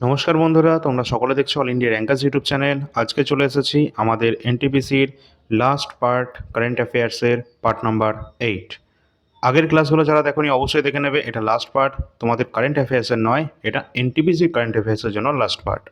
নমস্কার বন্ধুরা, তোমরা সকলে দেখছ all India rankers YouTube channel আজকে চলে এসেছি আমাদের এনটিপিসির লাস্ট পার্ট কারেন্ট অ্যাফেয়ার্সের পার্ট নাম্বার এইট আগের ক্লাসগুলো যারা দেখনি, অবশ্যই দেখে নেবে, এটা লাস্ট পার্ট তোমাদের কারেন্ট অ্যাফেয়ার্সের নয়, এটা এনটিপিসির কারেন্ট অ্যাফেয়ার্সের জন্য লাস্ট পার্ট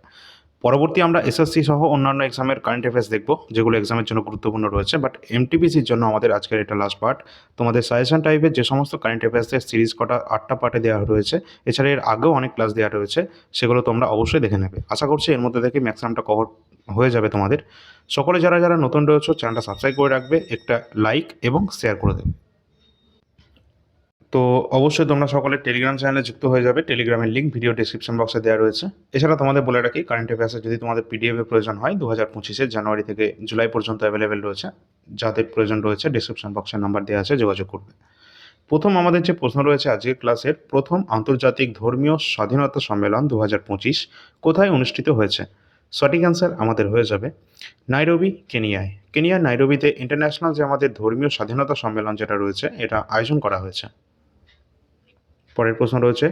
পরবর্তী আমরা এসএসসি সহ অন্যান্য এক্সামের কারেন্ট অ্যাফেয়ার্স দেখব, যেগুলো এক্সামের জন্য গুরুত্বপূর্ণ রয়েছে বাট এমটিপিসির জন্য আমাদের আজকের এটা লাস্ট পার্ট তোমাদের সাজেশন টাইপের যে সমস্ত কারেন্ট অ্যাফেয়ার্সের সিরিজ কটা, আটটা পার্টে দেওয়া রয়েছে, এছাড়া এর আগেও অনেক ক্লাস দেওয়া রয়েছে, সেগুলো তোমরা অবশ্যই দেখে নেবে। আশা করছি এর মধ্যে থেকে ম্যাক্সিমামটা কভার হয়ে যাবে তোমাদের। সকলে যারা যারা নতুন রয়েছে চ্যানেলটা সাবস্ক্রাইব করে রাখবে, একটা লাইক এবং শেয়ার করে দেবে। তো অবশ্যই তোমরা সকলে টেলিগ্রাম চ্যানেলে যুক্ত হয়ে যাবে। টেলিগ্রামের লিঙ্ক ভিডিও ডিসক্রিপশন বক্সে দেওয়া রয়েছে। এছাড়া তোমাদের বলে রাখি কারেন্ট অ্যাফেয়ার্সে যদি তোমাদের পিডিএফের প্রয়োজন হয় দু হাজার পঁচিশে জানুয়ারি থেকে জুলাই পর্যন্ত অ্যাভেলেবেল রয়েছে। যাদের প্রয়োজন রয়েছে ডিসক্রিপশন বক্সের নাম্বার দেওয়া আছে, যোগাযোগ করবে। প্রথম আমাদের যে প্রশ্ন রয়েছে আজকের ক্লাসের প্রথম আন্তর্জাতিক ধর্মীয় স্বাধীনতা সম্মেলন দু হাজার পঁচিশ কোথায় অনুষ্ঠিত হয়েছে? সঠিক অ্যান্সার আমাদের হয়ে যাবে নাইরবি, কেনিয়ায়। কেনিয়ার নাইরবিতে ইন্টারন্যাশনাল যে আমাদের ধর্মীয় স্বাধীনতা সম্মেলন যেটা রয়েছে, এটা আয়োজন করা হয়েছে। পরের প্রশ্ন রয়েছে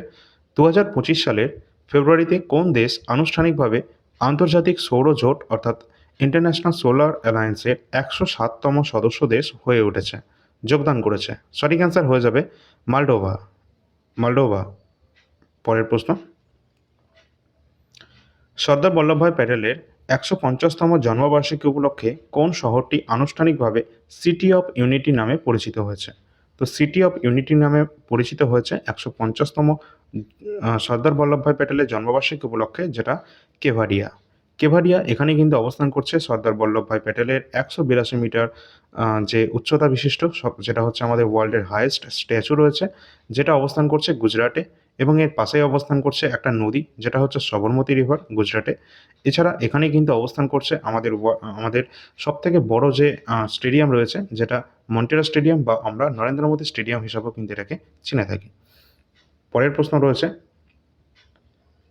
দু হাজার পঁচিশ সালের ফেব্রুয়ারিতে কোন দেশ আনুষ্ঠানিকভাবে আন্তর্জাতিক সৌর জোট অর্থাৎ ইন্টারন্যাশনাল সোলার অ্যালায়েন্সের একশো সাততম সদস্য দেশ হয়ে উঠেছে? যোগদান করেছে। সঠিক অ্যান্সার হয়ে যাবে মালডোভা। মালডোভা। পরের প্রশ্ন। সর্দার বল্লভভাই প্যাটেলের একশো পঞ্চাশতম জন্মবার্ষিকী উপলক্ষে কোন শহরটি আনুষ্ঠানিকভাবে সিটি অফ ইউনিটি নামে পরিচিত হয়েছে? তো সিটি অফ ইউনিটি নামে পরিচিত হয়েছে একশো পঞ্চাশতম সর্দার বল্লভভাই প্যাটেলের জন্মবার্ষিকী উপলক্ষে, যেটা কেভাডিয়া। কেভাডিয়া এখানে কিন্তু অবস্থান করছে সর্দার বল্লভভাই প্যাটেলের একশো বিরাশি মিটার যে উচ্চতা বিশিষ্ট যেটা হচ্ছে আমাদের ওয়ার্ল্ডের হায়েস্ট স্ট্যাচু রয়েছে, যেটা অবস্থান করছে গুজরাটে। এবং এর পাশেই অবস্থান করছে একটা নদী, যেটা হচ্ছে সবরমতী রিভার গুজরাটে। এছাড়া এখানে কিন্তু অবস্থান করছে আমাদের আমাদের সবথেকে বড় যে স্টেডিয়াম রয়েছে, যেটা মন্টেরা স্টেডিয়াম বা আমরা নরেন্দ্র মোদী স্টেডিয়াম হিসাবেও কিন্তু এটাকে চিনে থাকি। পরের প্রশ্ন রয়েছে,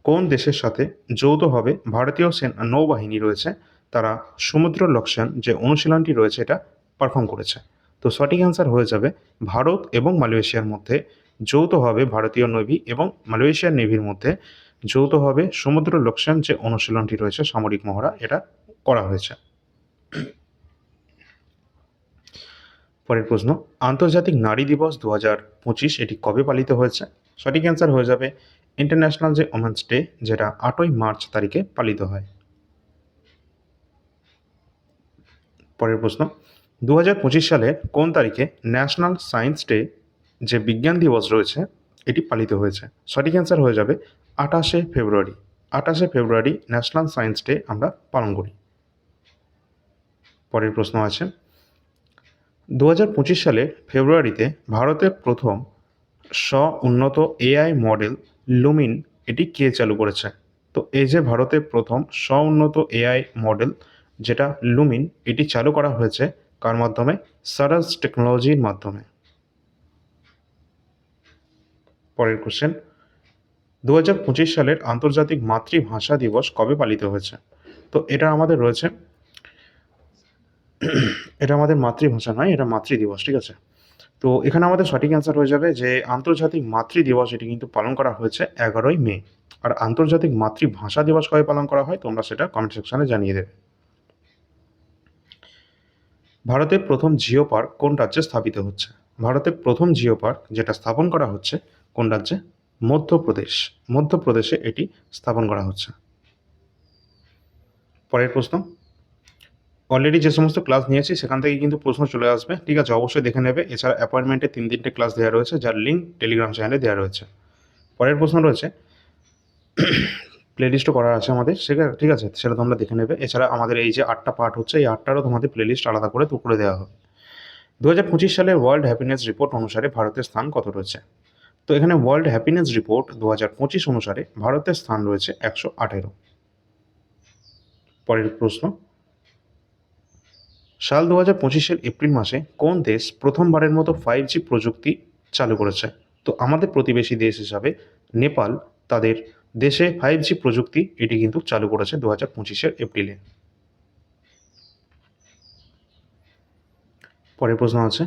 কোন দেশের সাথে যৌথভাবে ভারতীয় সেনা, নৌবাহিনী রয়েছে, তারা সমুদ্র লক্ষ্যান যে অনুশীলনটি রয়েছে এটা পারফর্ম করেছে? তো সঠিক অ্যান্সার হয়ে যাবে ভারত এবং মালয়েশিয়ার মধ্যে যৌথভাবে ভারতীয় নেভি এবং মালয়েশিয়ার নেভির মধ্যে যৌথভাবে সমুদ্র লক্ষ্যান যে অনুশীলনটি রয়েছে সামরিক মহড়া, এটা করা হয়েছে। পরের প্রশ্ন, আন্তর্জাতিক নারী দিবস দু হাজার পঁচিশ এটি কবে পালিত হয়েছে? সঠিক অ্যান্সার হয়ে যাবে ইন্টারন্যাশনাল যে ওমেন্স ডে, যেটা আটই মার্চ তারিখে পালিত হয়। পরের প্রশ্ন দু হাজার পঁচিশ সালে কোন তারিখে ন্যাশনাল সায়েন্স ডে যে বিজ্ঞান দিবস রয়েছে, এটি পালিত হয়েছে। সঠিক অ্যান্সার হয়ে যাবে আঠাশে ফেব্রুয়ারি। আঠাশে ফেব্রুয়ারি ন্যাশনাল সায়েন্স ডে আমরা পালন করি। পরের প্রশ্ন আছে। দু হাজার পঁচিশ সালে ফেব্রুয়ারিতে ভারতের প্রথম স্ব উন্নত এআই মডেল লুমিন, এটি কে চালু করেছে? তো এই যে ভারতের প্রথম স্ব উন্নত এআই মডেল, যেটা লুমিন, এটি চালু করা হয়েছে কার মাধ্যমে? সারাস টেকনোলজির মাধ্যমে। পরের কোশ্চেন দু হাজার পঁচিশ সালের আন্তর্জাতিক মাতৃভাষা দিবস কবে পালিত হয়েছে? তো এটা আমাদের রয়েছে। এটা আমাদের মাতৃভাষা নয়, এটা মাতৃ দিবস ঠিক আছে? তো এখানে আমাদের সঠিক অ্যান্সার হয়ে যাবে যে আন্তর্জাতিক মাতৃ দিবস এটি কিন্তু পালন করা হয়েছে এগারোই মে। আর আন্তর্জাতিক মাতৃভাষা দিবস কবে পালন করা হয় তোমরা সেটা কমেন্ট সেকশনে জানিয়ে দেবে। ভারতের প্রথম জিও পার্ক কোন রাজ্যে স্থাপিত হচ্ছে। ভারতের প্রথম জিও পার্ক যেটা স্থাপন করা হচ্ছে কোন রাজ্যে? মধ্যপ্রদেশ। মধ্যপ্রদেশে এটি স্থাপন করা হচ্ছে। পরের প্রশ্ন। অলরেডি যে সমস্ত ক্লাস নিয়েছি, সেখান থেকে কিন্তু প্রশ্ন চলে আসবে। ঠিক আছে, অবশ্যই দেখে নেবে। এছাড়া অ্যাপয়েন্টমেন্টে তিন তিনটে ক্লাস দেওয়া রয়েছে, যার লিঙ্ক টেলিগ্রাম চ্যানেলে দেওয়া রয়েছে। পরের প্রশ্ন রয়েছে। প্লেলিস্টও করা আছে আমাদের। সেটা ঠিক আছে, সেটা তোমরা দেখে নেবে। এছাড়া আমাদের এই যে আটটা পার্ট হচ্ছে, এই আটটারও তোমাদের প্লেলিস্ট আলাদা করে করে দেওয়া হবে। দু সালের ওয়ার্ল্ড হ্যাপিনেস রিপোর্ট অনুসারে ভারতের স্থান কত রয়েছে? তো এখানে ওয়ার্ল্ড হ্যাপিনেস রিপোর্ট দু হাজার পঁচিশ অনুসারে ভারতের স্থান রয়েছে একশো আঠেরো। পরের প্রশ্ন। সাল দু হাজার পঁচিশের এপ্রিল মাসে কোন দেশ প্রথমবারের মতো ফাইভ জি প্রযুক্তি চালু করেছে? তো আমাদের প্রতিবেশী দেশ হিসাবে নেপাল তাদের দেশে ফাইভ জি প্রযুক্তি এটি কিন্তু চালু করেছে দু হাজার পঁচিশের এপ্রিলে। পরের প্রশ্ন আছে।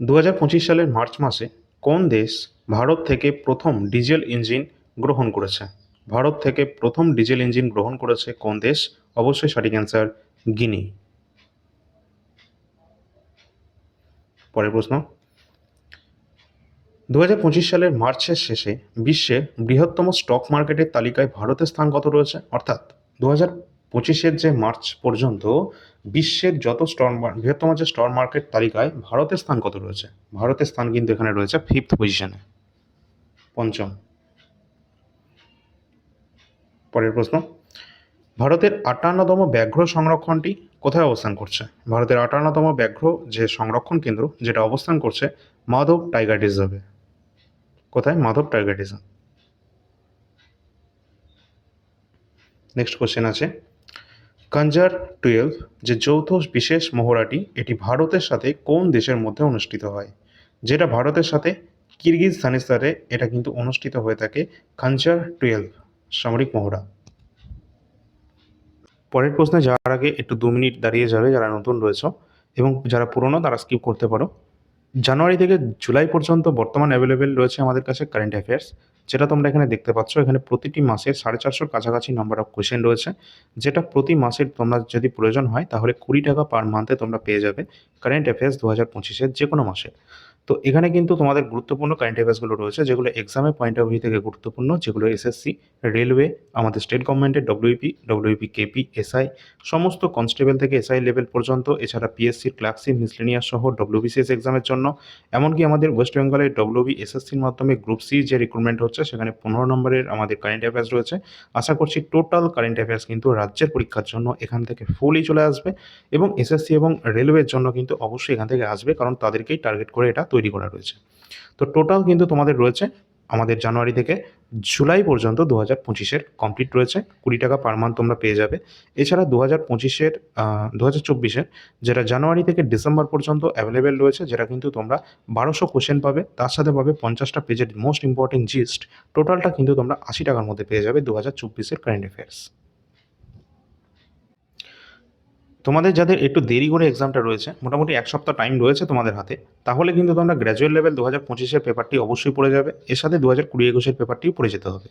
দু হাজার পঁচিশ সালের মার্চ মাসে কোন দেশ ভারত থেকে প্রথম ডিজেল ইঞ্জিন গ্রহণ করেছে। ভারত থেকে প্রথম ডিজেল ইঞ্জিন গ্রহণ করেছে কোন দেশ? অবশ্যই সঠিক অ্যান্সার গিনি। পরের প্রশ্ন। দু হাজার পঁচিশ সালের মার্চের শেষে বিশ্বে বৃহত্তম স্টক মার্কেটের তালিকায় ভারতের স্থান কত রয়েছে? অর্থাৎ দু হাজার পঁচিশের যে মার্চ পর্যন্ত বিশ্বের যত স্টক বৃহত্তম যে স্টক মার্কেট তালিকায় ভারতের স্থান কত রয়েছে? ভারতের স্থান কিন্তু এখানে রয়েছে ফিফথ পজিশনে পঞ্চম। পরের প্রশ্ন। ভারতের আটান্নতম ব্যাঘ্র সংরক্ষণটি কোথায় অবস্থান করছে? ভারতের আটান্নতম ব্যাঘ্র যে সংরক্ষণ কেন্দ্র যেটা অবস্থান করছে মাধব টাইগার রিজার্ভে। কোথায়? Madhav tiger reserve. Next question আছে। কঞ্জার টুয়েলভ, যে যৌথ বিশেষ মহড়াটি, এটি ভারতের সাথে কোন দেশের মধ্যে অনুষ্ঠিত হয়? যেটা ভারতের সাথে কিরগিজস্তানের সাথে এটা কিন্তু অনুষ্ঠিত হয়ে থাকে কঞ্জার টুয়েলভ সামরিক মহড়া। পরের প্রশ্নে যাওয়ার আগে একটু দু মিনিট দাঁড়িয়ে যাবে যারা নতুন রয়েছে এবং যারা পুরনো তারা স্কিপ করতে পারো। জানুয়ারি থেকে জুলাই পর্যন্ত বর্তমান অ্যাভেলেবেল রয়েছে আমাদের কাছে কারেন্ট অ্যাফেয়ার্স যেটা তোমরা এখানে দেখতে পাচ্ছ, এখানে প্রতিটি মাসে সাড়ে চারশোর কাছাকাছি নাম্বার অফ কোয়েশ্চেন রয়েছে। যেটা প্রতি মাসের তোমরা যদি প্রয়োজন হয়, তাহলে কুড়ি টাকা পার মান্থে তোমরা পেয়ে যাবে কারেন্ট অ্যাফেয়ার্স দু হাজার পঁচিশের যে কোনো মাসে তো এখানে কিন্তু তোমাদের গুরুত্বপূর্ণ কারেন্ট অ্যাফেয়ার্সগুলো রয়েছে, যেগুলো এক্সামের পয়েন্ট অফ ভিউ থেকে গুরুত্বপূর্ণ, যেগুলো এসএসসি রেলওয়ে আমাদের স্টেট গভর্নমেন্টের ডব্লিউপি ডব্লিউপি কেপি এসআই সমস্ত কনস্টেবল থেকে এসআই লেভেল পর্যন্ত, এছাড়া পিএসসির ক্লার্কশিপ মিসলেনিয়াস সহ ডব্লিউবিসিএস এক্সামের জন্য, এমনকি আমাদের ওয়েস্ট বেঙ্গলের ডব্লিউবি এসএসসির মাধ্যমে গ্রুপ সি যে রিক্রুটমেন্ট হচ্ছে, সেখানে পনেরো নম্বরের আমাদের কারেন্ট অ্যাফেয়ার্স রয়েছে। আশা করছি টোটাল কারেন্ট অ্যাফেয়ার্স কিন্তু রাজ্যের পরীক্ষার জন্য এখান থেকে ফুলই চলে আসবে এবং এসএসসি এবং রেলওয়ের জন্য কিন্তু অবশ্যই এখান থেকে আসবে, কারণ তাদেরকেই টার্গেট করে এটা তৈরি করা রয়েছে। তো টোটাল কিন্তু তোমাদের রয়েছে, আমাদের জানুয়ারি থেকে জুলাই পর্যন্ত দু হাজার পঁচিশের কমপ্লিট রয়েছে। কুড়ি টাকা পার মান্থ তোমরা পেয়ে যাবে। এছাড়া দু হাজার পঁচিশের দু হাজার চব্বিশের যেটা জানুয়ারি থেকে ডিসেম্বর পর্যন্ত অ্যাভেলেবেল রয়েছে, যেটা কিন্তু তোমরা বারোশো কোশ্চেন পাবে। তার সাথে পাবে পঞ্চাশটা পেজের মোস্ট ইম্পর্টেন্ট জিস্ট টোটালটা কিন্তু তোমরা আশি টাকার মধ্যে পেয়ে যাবে দু হাজার চব্বিশের কারেন্ট অ্যাফেয়ার্স তোমাদের যাদের একটু দেরি করে এক্সামটা রয়েছে, মোটামুটি এক সপ্তাহ টাইম রয়েছে তোমাদের হাতে, তাহলে কিন্তু তোমরা গ্র্যাজুয়েট লেভেল দু হাজার পঁচিশের পেপারটি অবশ্যই পড়ে যাবে। এর সাথে দু হাজার কুড়ি একুশের পেপারটিও পড়ে যেতে হবে।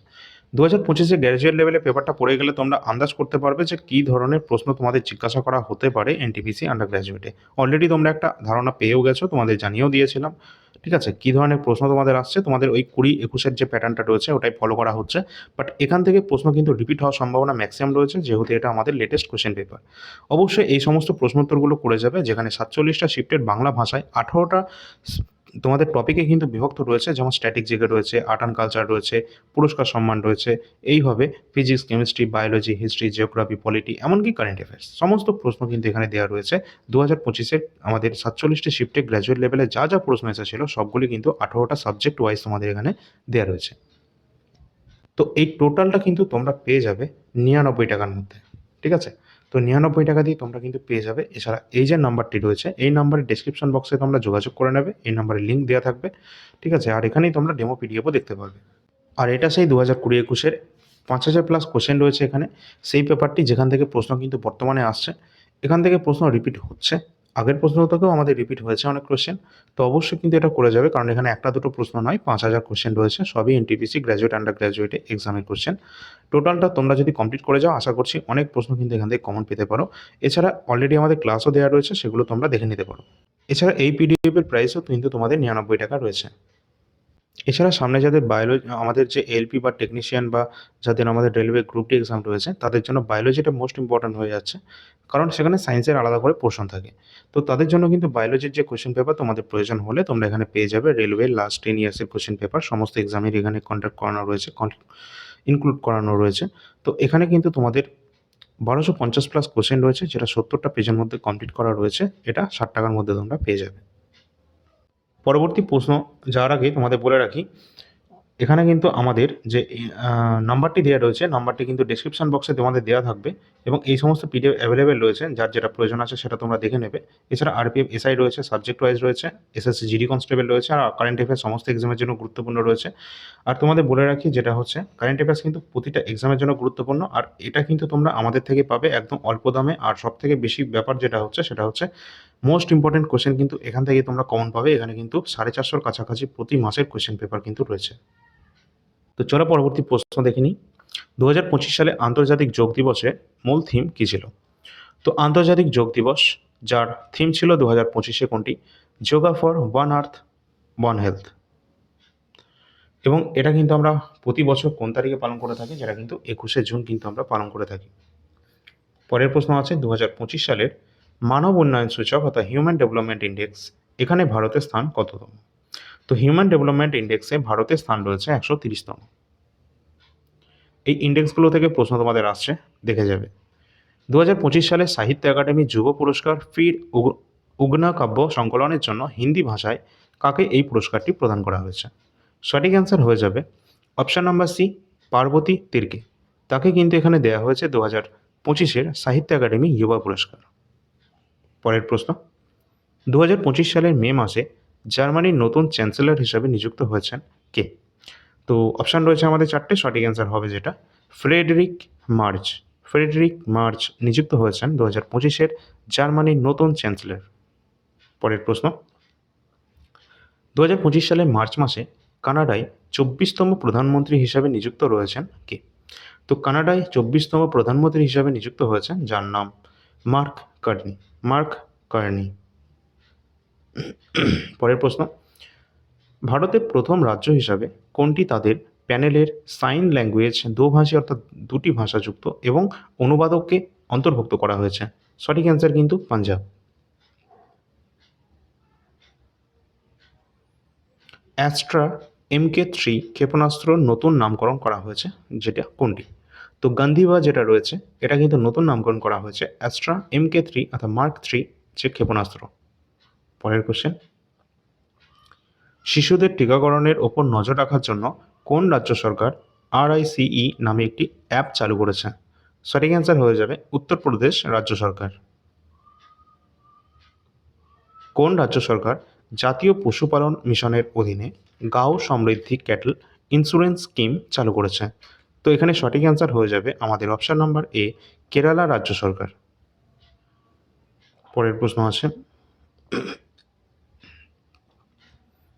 দু হাজার পঁচিশে গ্র্যাজুয়েট লেভেলে পেপারটা পড়ে গেলে তোমরা আন্দাজ করতে পারবে যে কী ধরনের প্রশ্ন তোমাদের জিজ্ঞাসা করা হতে পারে এনটিপিসি আন্ডার গ্র্যাজুয়েটে অলরেডি তোমরা একটা ধারণা পেয়েও গেছো, তোমাদের জানিয়েও দিয়েছিলাম। ঠিক আছে? কী ধরনের প্রশ্ন তোমাদের আসছে? তোমাদের ওই কুড়ি একুশের যে প্যাটার্নটা রয়েছে, ওটাই ফলো করা হচ্ছে। বাট এখান থেকে প্রশ্ন কিন্তু রিপিট হওয়ার সম্ভাবনা ম্যাক্সিমাম রয়েছে, যেহেতু এটা আমাদের লেটেস্ট কোয়েশ্চেন পেপার অবশ্যই এই সমস্ত প্রশ্নোত্তরগুলো করে যাবে, যেখানে সাতচল্লিশটা শিফটের বাংলা ভাষায়, আঠারোটা তোমাদের টপিকে কিন্তু বিভক্ত রয়েছে, যেমন স্ট্যাটিক জিকে রয়েছে আর্ট অ্যান্ড কালচার রয়েছে, পুরস্কার সম্মান রয়েছে এইভাবে physics chemistry biology history geography polity এমনকি কারেন্ট অ্যাফেয়ার্স সমস্ত প্রশ্ন কিন্তু এখানে দেওয়া রয়েছে। দু হাজার পঁচিশে আমাদের সাতচল্লিশটি শিফটে গ্র্যাজুয়েট লেভেলে যা যা প্রশ্ন এসেছিল, সবগুলি কিন্তু আঠারোটা সাবজেক্ট ওয়াইজ তোমাদের এখানে দেওয়া রয়েছে। তো এই টোটালটা কিন্তু তোমরা পেয়ে যাবে নিরানব্বই টাকার মধ্যে, ঠিক আছে? তো নিরানব্বই টাকা দিয়ে তোমরা কিন্তু পেয়ে যাবে। এছাড়া এই যে নাম্বারটি রয়েছে, এই নাম্বারের ডিসক্রিপশন বক্সে তোমরা যোগাযোগ করে নেবে। এই নাম্বারে লিঙ্ক দেওয়া থাকবে। ঠিক আছে? আর এখানেই তোমরা ডেমো পিডিএফও দেখতে পাবে। আর এটা সেই দু হাজার কুড়ি একুশের পাঁচ হাজার প্লাস কোশ্চেন রয়েছে এখানে। সেই পেপারটি যেখান থেকে প্রশ্ন কিন্তু বর্তমানে আসছে, এখান থেকে প্রশ্ন রিপিট হচ্ছে। আগের প্রশ্ন থেকেও আমাদের রিপিট হয়েছে অনেক কোয়েশ্চেন তো অবশ্যই কিন্তু এটা করে যাবে, কারণ এখানে একটা দুটো প্রশ্ন নয়, পাঁচ হাজার কোশ্চেন রয়েছে, সবই এনটিপিসি গ্র্যাজুয়েট আন্ডার গ্র্যাজুয়েটে এক্সামের কোশ্চেন টোটালটা তোমরা যদি কমপ্লিট করে যাও, আশা করছি অনেক প্রশ্ন কিন্তু এখান থেকে কমন পেতে পারো। এছাড়া অলরেডি আমাদের ক্লাসও দেওয়া রয়েছে, সেগুলো তোমরা দেখে নিতে পারো। এছাড়া এই পিডিএফের প্রাইসও কিন্তু তোমাদের নিরানব্বই টাকা রয়েছে। এছাড়া সামনে যাদের বায়োলজি আমাদের যে এলপি বা টেকনিশিয়ান বা যাদের আমাদের রেলওয়ে গ্রুপ ডি এক্সাম রয়েছে, তাদের জন্য বায়োলজিটা মোস্ট ইম্পর্ট্যান্ট হয়ে যাচ্ছে। কারণ সেখানে সায়েন্সের আলাদা করে পোর্শন থাকে। তো তাদের জন্য কিন্তু বায়োলজির যে কোশ্চেন পেপার তোমাদের প্রয়োজন হলে তোমরা এখানে পেয়ে যাবে রেলওয়ে লাস্ট টেন ইয়ার্সের কোশ্চেন পেপার সমস্ত এক্সামের এখানে কন্ট্যাক্ট করানো রয়েছে ইনক্লুড করানো রয়েছে। তো এখানে কিন্তু তোমাদের বারোশো পঞ্চাশ প্লাস কোশ্চেন রয়েছে, যেটা সত্তরটা পেজের মধ্যে কমপ্লিট করা রয়েছে। এটা ষাট টাকার মধ্যে তোমরা পেয়ে যাবে। পরবর্তী প্রশ্ন যাওয়ার আগে তোমাদের বলে রাখি, এখানে কিন্তু আমাদের যে নাম্বারটি দেওয়া রয়েছে নাম্বারটি কিন্তু ডেসক্রিপশন বক্সে তোমাদের দেওয়া থাকবে এবং এই সমস্ত পিডিএফ অ্যাভেলেবেল রয়েছে, যার যেটা প্রয়োজন আছে সেটা তোমরা দেখে নেবে। এছাড়া R P F S I রয়েছে সাবজেক্ট ওয়াইজ রয়েছে S S C G D constable রয়েছে, আর কারেন্ট অ্যাফেয়ার্স সমস্ত এক্সামের জন্য গুরুত্বপূর্ণ রয়েছে। আর তোমাদের বলে রাখি যেটা হচ্ছে কারেন্ট অ্যাফেয়ার্স কিন্তু প্রতিটা এক্সামের জন্য গুরুত্বপূর্ণ, আর এটা কিন্তু তোমরা আমাদের থেকে পাবে একদম অল্প দামে। আর সব থেকে বেশি ব্যাপার যেটা হচ্ছে, সেটা হচ্ছে মোস্ট ইম্পর্টেন্ট কোশ্চেন কিন্তু এখান থেকে তোমরা কমন পাবে, এখানে কিন্তু সাড়ে চারশোর কাছাকাছি প্রতি মাসের কোশ্চেন পেপার কিন্তু রয়েছে। তো চলো পরবর্তী প্রশ্ন দেখে নিই। দু হাজার সালে আন্তর্জাতিক যোগ দিবসের মূল থিম কী ছিল? তো আন্তর্জাতিক যোগ দিবস, যার থিম ছিল দু হাজার পঁচিশে কোনটি? Yoga for one earth one health এবং এটা কিন্তু আমরা প্রতি বছর কোন তারিখে পালন করে থাকি? যেটা কিন্তু একুশে জুন কিন্তু আমরা পালন করে থাকি। পরের প্রশ্ন আছে দু হাজার পঁচিশ সালের মানব উন্নয়ন সূচক অর্থাৎ হিউম্যান ডেভেলপমেন্ট ইন্ডেক্স এখানে ভারতের স্থান কততম? তো হিউম্যান ডেভেলপমেন্ট ইন্ডেক্সে ভারতের স্থান রয়েছে একশো তিরিশতম। এই ইন্ডেক্সগুলো থেকে প্রশ্ন তোমাদের আসছে, দেখে যাবে। দু হাজার পঁচিশ সালে সাহিত্য একাডেমি যুব পুরস্কার ফির উগ- উগনা কাব্য সংকলনের জন্য হিন্দি ভাষায় কাকে এই পুরস্কারটি প্রদান করা হয়েছে? সঠিক অ্যান্সার হয়ে যাবে option number C Parbati Tirkey. তাকে কিন্তু এখানে দেওয়া হয়েছে দু হাজার পঁচিশের সাহিত্য একাডেমি যুবা পুরস্কার। পরের প্রশ্ন। দু হাজার পঁচিশ সালের মে মাসে জার্মানির নতুন চ্যান্সেলর হিসাবে নিযুক্ত হয়েছেন কে? তো অপশান রয়েছে আমাদের চারটে, সঠিক অ্যান্সার হবে যেটা। Friedrich March. ফ্রেডরিক মার্চ নিযুক্ত হয়েছেন দু হাজার পঁচিশের জার্মানির নতুন চ্যান্সেলর। পরের প্রশ্ন। দু হাজার পঁচিশ সালের মার্চ মাসে কানাডায় চব্বিশতম প্রধানমন্ত্রী হিসাবে নিযুক্ত রয়েছেন কে? তো কানাডায় চব্বিশতম প্রধানমন্ত্রী হিসাবে নিযুক্ত হয়েছেন, যার নাম মার্ক কার্নি। Mark Carney. পরের প্রশ্ন। ভারতের প্রথম রাজ্য হিসাবে কোনটি তাদের প্যানেলের সাইন ল্যাঙ্গুয়েজ দোভাষী অর্থাৎ দুটি ভাষাযুক্ত এবং অনুবাদককে অন্তর্ভুক্ত করা হয়েছে? সঠিক অ্যান্সার কিন্তু পাঞ্জাব। অ্যাস্ট্রা এমকে থ্রি ক্ষেপণাস্ত্র নতুন নামকরণ করা হয়েছে, যেটা কোনটি? তো গান্ধীবা যেটা রয়েছে, এটা কিন্তু নতুন নামকরণ করা হয়েছে। অ্যাস্ট্রা এম কে থ্রি অর্থাৎ মার্ক থ্রি যে ক্ষেপণাস্ত্র। পরের কোশ্চেন শিশুদের টিকাকরণের ওপর নজর রাখার জন্য কোন রাজ্য সরকার আরআইসিই নামে একটি অ্যাপ চালু করেছে? সঠিক অ্যান্সার হয়ে যাবে উত্তরপ্রদেশ রাজ্য সরকার। কোন রাজ্য সরকার জাতীয় পশুপালন মিশনের অধীনে গাও সমৃদ্ধি ক্যাটল ইন্স্যুরেন্স স্কিম চালু করেছে? তো এখানে সঠিক অ্যান্সার হয়ে যাবে আমাদের অপশান নাম্বার এ কেরালা রাজ্য সরকার। পরের প্রশ্ন আছে।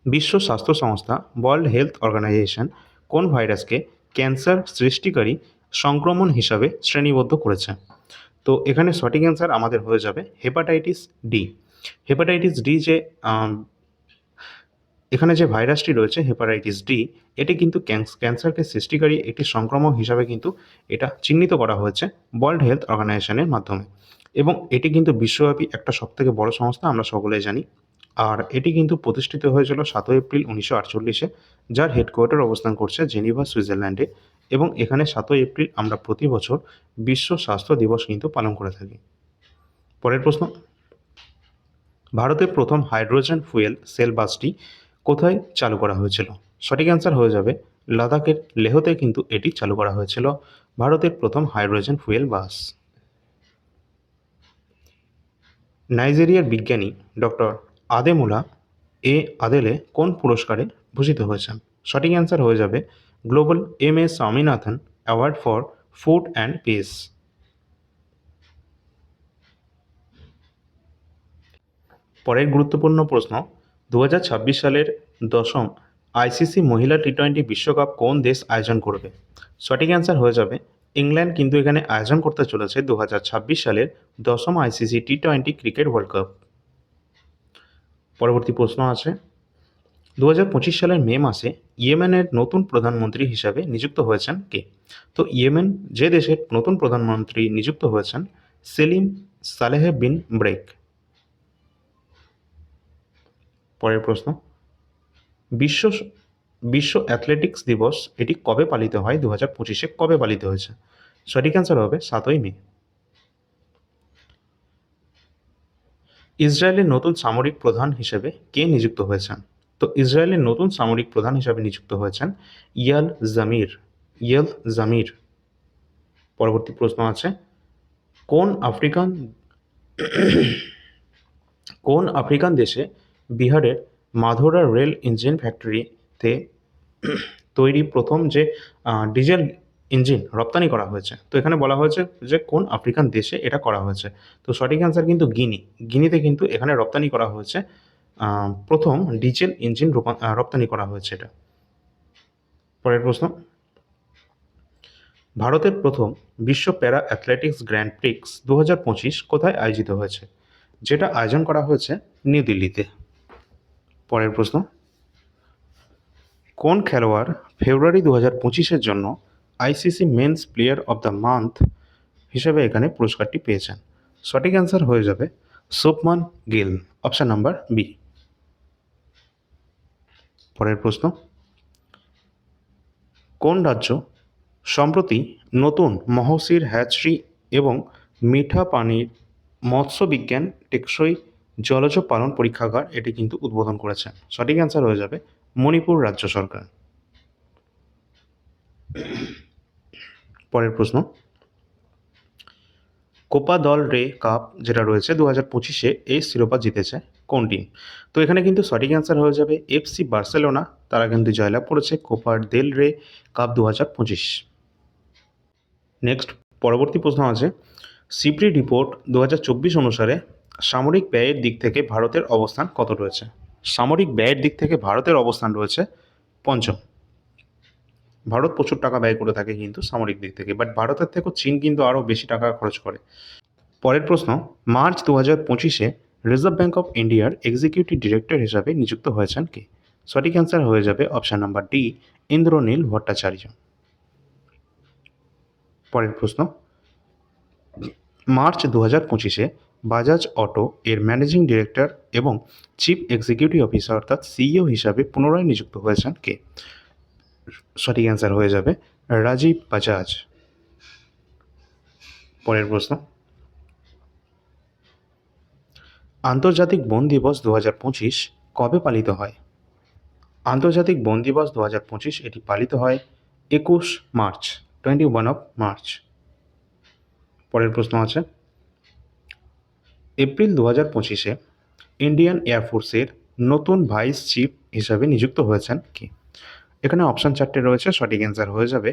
বিশ্ব স্বাস্থ্য সংস্থা ওয়ার্ল্ড হেলথ অর্গানাইজেশন কোন ভাইরাসকে ক্যান্সার সৃষ্টিকারী সংক্রমণ হিসাবে শ্রেণীবদ্ধ করেছে? তো এখানে সঠিক অ্যান্সার আমাদের হয়ে যাবে হেপাটাইটিস ডি হেপাটাইটিস ডি যে এখানে যে ভাইরাসটি রয়েছে, হেপাটাইটিস ডি, এটি কিন্তু ক্যান্সারকে সৃষ্টিকারী একটি সংক্রমণ হিসাবে কিন্তু এটা চিহ্নিত করা হয়েছে ওয়ার্ল্ড হেলথ অর্গানাইজেশনের মাধ্যমে। এবং এটি কিন্তু বিশ্বব্যাপী একটা সবথেকে বড় সংস্থা, আমরা সকলেই জানি। আর এটি কিন্তু প্রতিষ্ঠিত হয়েছিল সাতই এপ্রিল উনিশশো আটচল্লিশে, যার হেডকোয়ার্টার অবস্থান করছে জেনিভা, সুইজারল্যান্ডে। এবং এখানে সাতই এপ্রিল আমরা প্রতি বছর বিশ্ব স্বাস্থ্য দিবস কিন্তু পালন করে থাকি। পরের প্রশ্ন। ভারতের প্রথম হাইড্রোজেন ফুয়েল সেল বাসটি কোথায় চালু করা হয়েছিল? সঠিক অ্যান্সার হয়ে যাবে, লাদাখের লেহতে কিন্তু এটি চালু করা হয়েছিল, ভারতের প্রথম হাইড্রোজেন ফুয়েল বাস। নাইজেরিয়ার বিজ্ঞানী ডক্টর আদেমুলা এ আদেলে কোন পুরস্কারে ভূষিত হয়েছেন? সঠিক অ্যান্সার হয়ে যাবে, global M A Swaminathan award for food and peace. পরের গুরুত্বপূর্ণ প্রশ্ন দু হাজার ছাব্বিশ সালের দশম আইসিসি মহিলা টি টোয়েন্টি বিশ্বকাপ কোন দেশ আয়োজন করবে? সঠিক অ্যান্সার হয়ে যাবে ইংল্যান্ড, কিন্তু এখানে আয়োজন করতে চলেছে দু হাজার ছাব্বিশ সালের দশম ICC T twenty cricket world cup. পরবর্তী প্রশ্ন আছে। দু হাজার পঁচিশ সালের মে মাসে ইয়েমেনের নতুন প্রধানমন্ত্রী হিসাবে নিযুক্ত হয়েছেন কে? তো ইয়েমেন যে দেশের নতুন প্রধানমন্ত্রী নিযুক্ত হয়েছেন সেলিম সালেহ বিন ব্রেক। পরের প্রশ্ন। বিশ্ব বিশ্ব অ্যাথলেটিক্স দিবস এটি কবে পালিত হয়? দু হাজার পঁচিশে কবে পালিত হয়েছে? সঠিক অ্যান্সার হবে সাতই মে। ইসরায়েলের নতুন সামরিক প্রধান হিসেবে কে নিযুক্ত হয়েছেন? তো ইসরায়েলের নতুন সামরিক প্রধান হিসাবে নিযুক্ত হয়েছেন ইয়াল জামির। ইয়াল জামির। পরবর্তী প্রশ্ন আছে, কোন আফ্রিকান কোন আফ্রিকান দেশে বিহারের মাধোরা রেল ইঞ্জিন ফ্যাক্টরিতে তৈরি প্রথম যে ডিজেল ইঞ্জিন রপ্তানি করা হয়েছে। তো এখানে বলা হয়েছে যে, কোন আফ্রিকান দেশে এটা করা হয়েছে। তো সঠিক অ্যান্সার কিন্তু গিনি। গিনিতে কিন্তু এখানে রপ্তানি করা হয়েছে প্রথম ডিজেল ইঞ্জিন রূপা- রপ্তানি করা হয়েছে এটা। পরের প্রশ্ন। ভারতের প্রথম বিশ্ব প্যারা অ্যাথলেটিক্স গ্র্যান্ড প্রিক্স দু হাজার পঁচিশ কোথায় আয়োজিত হয়েছে? যেটা আয়োজন করা হয়েছে নিউ দিল্লিতে। পরের প্রশ্ন। কোন খেলোয়াড় ফেব্রুয়ারি দু হাজার পঁচিশের জন্য ICC men's player of the month হিসেবে এখানে পুরস্কারটি পেয়েছেন? সঠিক অ্যান্সার হয়ে যাবে Shubman Gill, option number B. পরের প্রশ্ন। কোন রাজ্য সম্প্রতি নতুন মহসির হ্যাচরি এবং মিঠা পানির মৎস্য বিজ্ঞান টেকসই জলজ পালন পরীক্ষাগার এটি কিন্তু উদ্বোধন করেছে। সঠিক অ্যান্সার হয়ে যাবে মণিপুর রাজ্য সরকার। পরের প্রশ্ন। কোপা দল রে কাপ যেটা রয়েছে দু হাজার পঁচিশে এই শিরোপা জিতেছে কোন টিম তো এখানে কিন্তু সঠিক অ্যান্সার হয়ে যাবে এফসি বার্সেলোনা। তারা কিন্তু জয়লাভ করেছে কোপার দেল রে কাপ দু হাজার পঁচিশ। নেক্সট পরবর্তী প্রশ্ন আছে। সিপ্রি রিপোর্ট দু হাজার চব্বিশ অনুসারে সামরিক ব্যয়ের দিক থেকে ভারতের অবস্থান কত রয়েছে? সামরিক ব্যয়ের দিক থেকে ভারতের অবস্থান রয়েছে পঞ্চম। ভারত প্রচুর টাকা ব্যয় করে থাকে কিন্তু সামরিক দিক থেকে বাট ভারতের থেকেও চীন কিন্তু আরও বেশি টাকা খরচ করে। পরের প্রশ্ন, মার্চ দু হাজার পঁচিশে রিজার্ভ ব্যাঙ্ক অফ ইন্ডিয়ার এক্সিকিউটিভ ডিরেক্টর হিসাবে নিযুক্ত হয়েছেন কে? সঠিক অ্যান্সার হয়ে যাবে option number D Indranil Bhattacharya. পরের প্রশ্ন, মার্চ দু হাজার পঁচিশে বাজাজ অটো এর ম্যানেজিং ডিরেক্টর এবং চিফ এক্সিকিউটিভ অফিসার অর্থাৎ সিইও হিসাবে পুনরায় নিযুক্ত হয়েছেন কে? সঠিক অ্যান্সার হয়ে যাবে রাজীব বাজাজ। পরের প্রশ্ন। আন্তর্জাতিক বন দিবস দু হাজার পঁচিশ কবে পালিত হয়? আন্তর্জাতিক বন দিবস দু হাজার পঁচিশ এটি পালিত হয় একুশ March twenty one of March পরের প্রশ্ন আছে। এপ্রিল দু হাজার পঁচিশে ইন্ডিয়ান এয়ারফোর্সের নতুন ভাইস চিফ হিসাবে নিযুক্ত হয়েছেন কি? এখানে অপশান চারটে রয়েছে, সঠিক অ্যান্সার হয়ে যাবে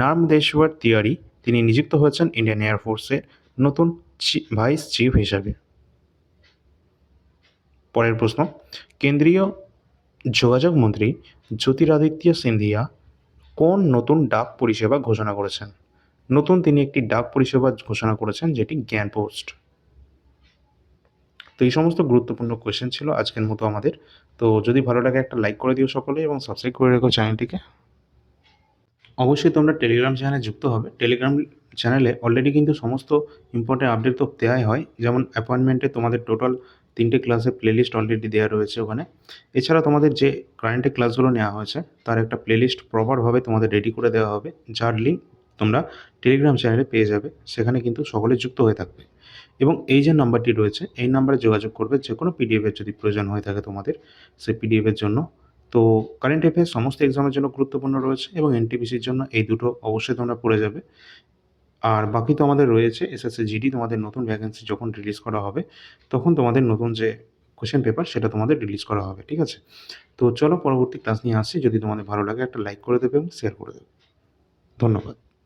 নার্মদেশ্বর তিয়ারি তিনি নিযুক্ত হয়েছেন ইন্ডিয়ান এয়ারফোর্সের নতুন ভাইস চিফ হিসাবে। পরের প্রশ্ন, কেন্দ্রীয় যোগাযোগ মন্ত্রী জ্যোতিরাদিত্য সিন্ধিয়া কোন নতুন ডাক পরিষেবা ঘোষণা করেছেন? নতুন তিনি একটি ডাক পরিষেবা ঘোষণা করেছেন, যেটি জ্ঞান পোস্ট। এই সমস্ত গুরুত্বপূর্ণ কোয়েশ্চেন ছিল আজকের মতো আমাদের। তো যদি ভালো লাগে একটা লাইক করে দিও সকলে এবং সাবস্ক্রাইব করে রেখো চ্যানেলটিকে অবশ্যই তোমরা টেলিগ্রাম চ্যানেলে যুক্ত হবে। টেলিগ্রাম চ্যানেলে অলরেডি কিন্তু সমস্ত ইম্পর্টেন্ট আপডেট তো দেওয়াই হয়। যেমন অ্যাপয়েন্টমেন্টে তোমাদের টোটাল তিনটে ক্লাসের প্লেলিস্ট অলরেডি দেওয়া রয়েছে ওখানে। এছাড়া তোমাদের যে কারেন্টে ক্লাসগুলো নেওয়া হয়েছে, তার একটা প্লেলিস্ট প্রপারভাবে তোমাদের রেডি করে দেওয়া হবে। যার লিঙ্ক তোমরা টেলিগ্রাম চ্যানেলে পেয়ে যাবে। সেখানে কিন্তু সকলে যুক্ত হয়ে থাকবে। এবং এই যে নাম্বারটি রয়েছে, এই নাম্বারে যোগাযোগ করবে যে কোনো পিডিএফের যদি প্রয়োজন হয়ে থাকে তোমাদের, সেই পিডিএফের জন্য। তো কারেন্ট অ্যাফেয়ার্স সমস্ত এক্সামের জন্য গুরুত্বপূর্ণ রয়েছে এবং এনটিপিসির জন্য এই দুটো অবশ্যই তোমরা পড়ে যাবে। আর বাকি তো আমাদের রয়েছে এসএসসি জিডি তোমাদের নতুন ভ্যাকেন্সি যখন রিলিজ করা হবে, তখন তোমাদের নতুন যে কোশ্চেন পেপার সেটা তোমাদের রিলিজ করা হবে, ঠিক আছে? তো চলো পরবর্তী ক্লাস নিয়ে আসছি। যদি তোমাদের ভালো লাগে একটা লাইক করে দেবে এবং শেয়ার করে দেবে। ধন্যবাদ।